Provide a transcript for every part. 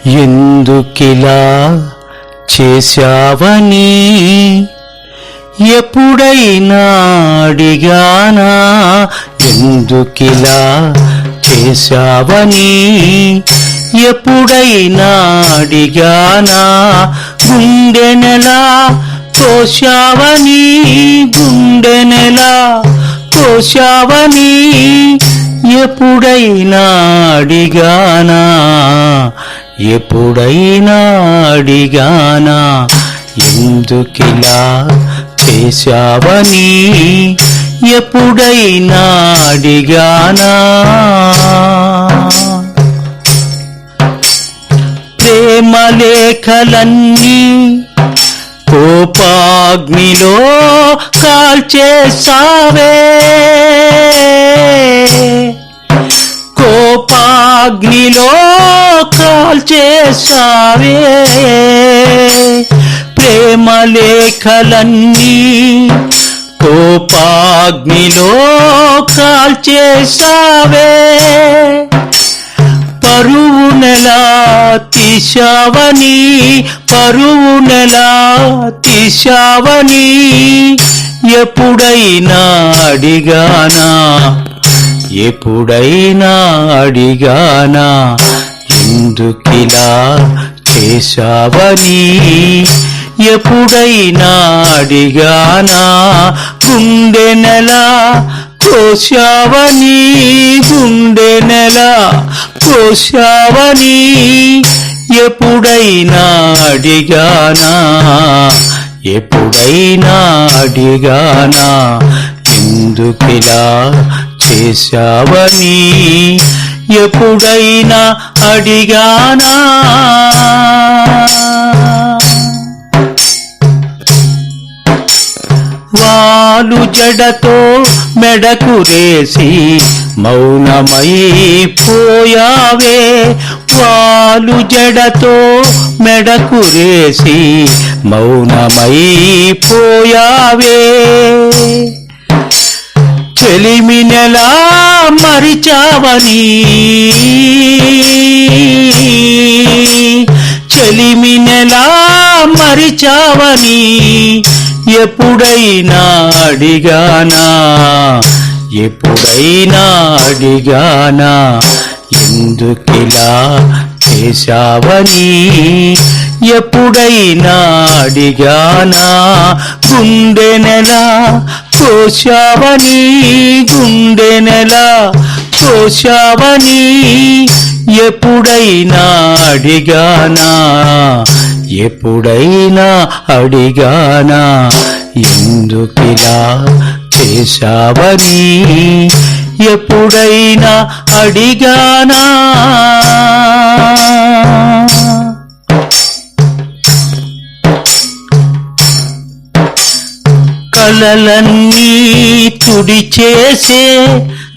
ఎందుకిలా చేశావని ఎప్పుడైనా అడిగానా? ఎందుకిలా చేశావని ఎప్పుడైనా అడిగానా? గుండెనెలా కోశావని గుండెనెలా కోశావని ఎప్పుడైనా అడిగానా? ఎప్పుడైనా అడిగానా ఎందుకిలా చేశావని? ఎప్పుడైనా అడిగానా? ప్రేమ లేఖలన్నీ కోపాగ్నిలో కాల్చేసావే అగ్నిలో కాల్చేసావే ప్రేమ లేఖలన్నీ కోపాగ్నిలో కాల్చేసావే పరువు నెల తీశావని పరువు నెల తీశావని ఎప్పుడైనా అడిగానా? ఎప్పుడైనా అడిగానా? ఎందుకిలా చేశావని? ఎప్పుడైనా అడిగానా? గుండె నెల కోశావని? గుండె నెల కోశావని? ఎప్పుడైనా అడిగానా? ఎప్పుడైనా అడిగానా? ఎందుకిలా చేశావని ఎప్పుడైనా అడిగానా? వాలు జడతో మెడకు రేసి మౌనమైపోయావే. వాలు జడతో మెడకు రేసి మౌనమైపోయావే. చెలిమి నెలా మరిచావని. చెలిమి నెలా మరిచావని. ఎప్పుడైనా అడిగానా? ఎప్పుడైనా అడిగానా? ఎందుకిలా చేశావని? ఎప్పుడైనా అడిగానా? గుండె నెలా కోశావని గుండె నెలా కోశావని ఎప్పుడైనా అడిగానా? ఎప్పుడైనా అడిగానా? ఎందుకిలా చేశావని? ఎప్పుడైనా అడిగానా? కలలన్నీ తుడి చేసే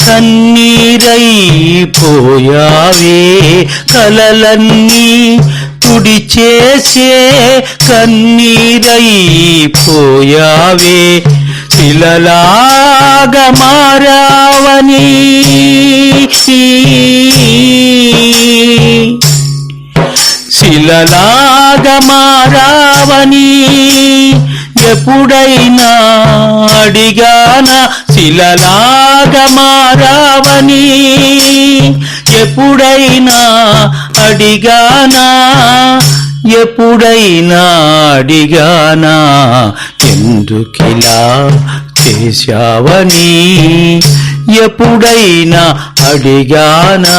కన్నీరైపోయావే. కలలన్నీ తుడి చేసే కన్నీరైపోయావే. శిలలాగా మారావని. శిలలాగా మారావని. ఎప్పుడైనా అడిగానా శిలలాగా మారావని? ఎప్పుడైనా అడిగానా? ఎప్పుడైనా అడిగానా? ఎందుకిలా చేశావని? ఎప్పుడైనా అడిగానా?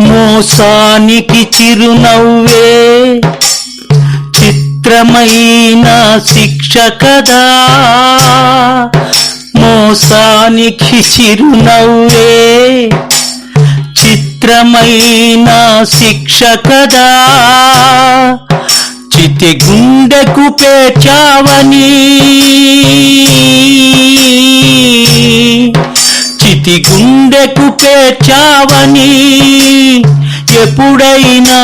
మోసానికి చిరునవ్వే చిత్రమైన శిక్ష కదా మోసానికి చిరునవ్వే చిత్రమైన శిక్ష కదా చితి గుండెకు పేచావని చితి గుండెకు పేచావని ఎప్పుడైనా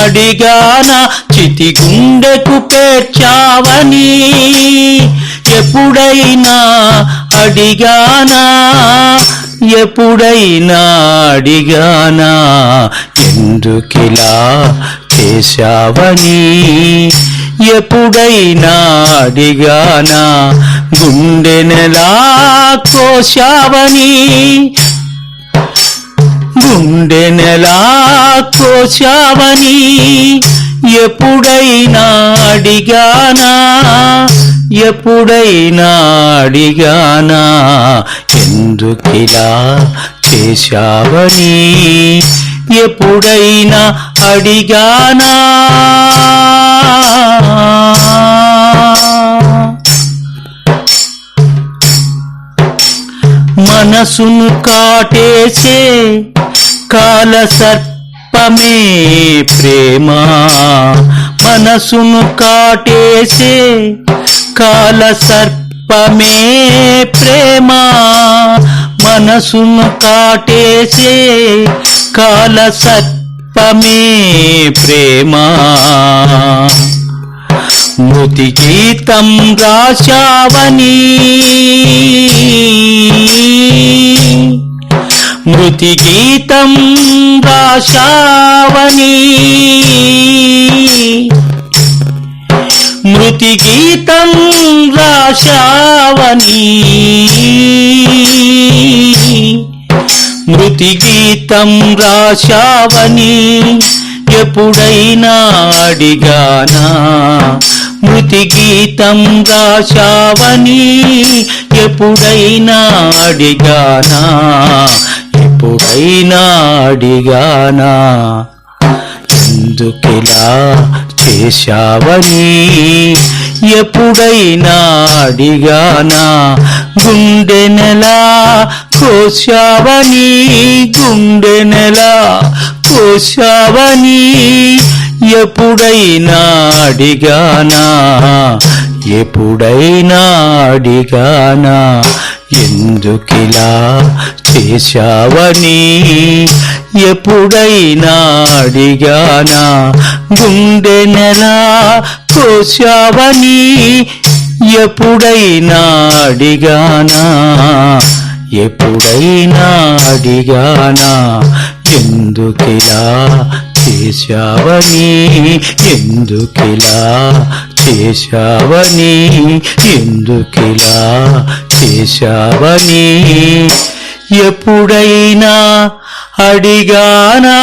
అడిగానా చితి గుండెకు పేర్చావని ఎప్పుడైనా అడిగానా? ఎప్పుడైనా అడిగానా? ఎందుకిలా చేశావని ఎప్పుడైనా అడిగానా? గుండెనెలా కోశావని గుండెనెలా కోశావని ఎప్పుడైనా అడిగానా? ఎప్పుడైనా అడిగానా? ఎందుకిలా చేశావని? ఎప్పుడైనా అడిగానా? మనసును కాటేసే కాల అల్పమే ప్రేమ. మనసును కాటేసే కాల సర్పమే ప్రేమ. మనసును కాటేసే కాల సర్పమే ప్రేమ. మృతి గీతం రాశావని. మృతి గీతం రాశావని. మృతి గీతం రాశావని. మృతి గీతం రాశావని ఎప్పుడైనా అడిగానా? మృతి గీతం రాశావని ఎప్పుడైనా అడిగానా? ఎప్పుడైనా అడిగానా? ఎందుకిలా చేశావని? ఎప్పుడైనా అడిగానా? గుండె గుండెనెలా కోశావని? గుండె గుండెనెలా కోశావని? ఎప్పుడైనా అడిగానా? ఎప్పుడైనా అడిగానా? ఎందుకిలా చేశావని? ఎప్పుడైనా అడిగానా? గుండెనెలా కోశావని? ఎప్పుడైనా అడిగానా? ఎప్పుడైనా అడిగానా? ఎందుకిలా చేశావని ఎందుకిలా చేశావని ఎందుకిలా చేశావని ఎప్పుడైనా అడిగానా?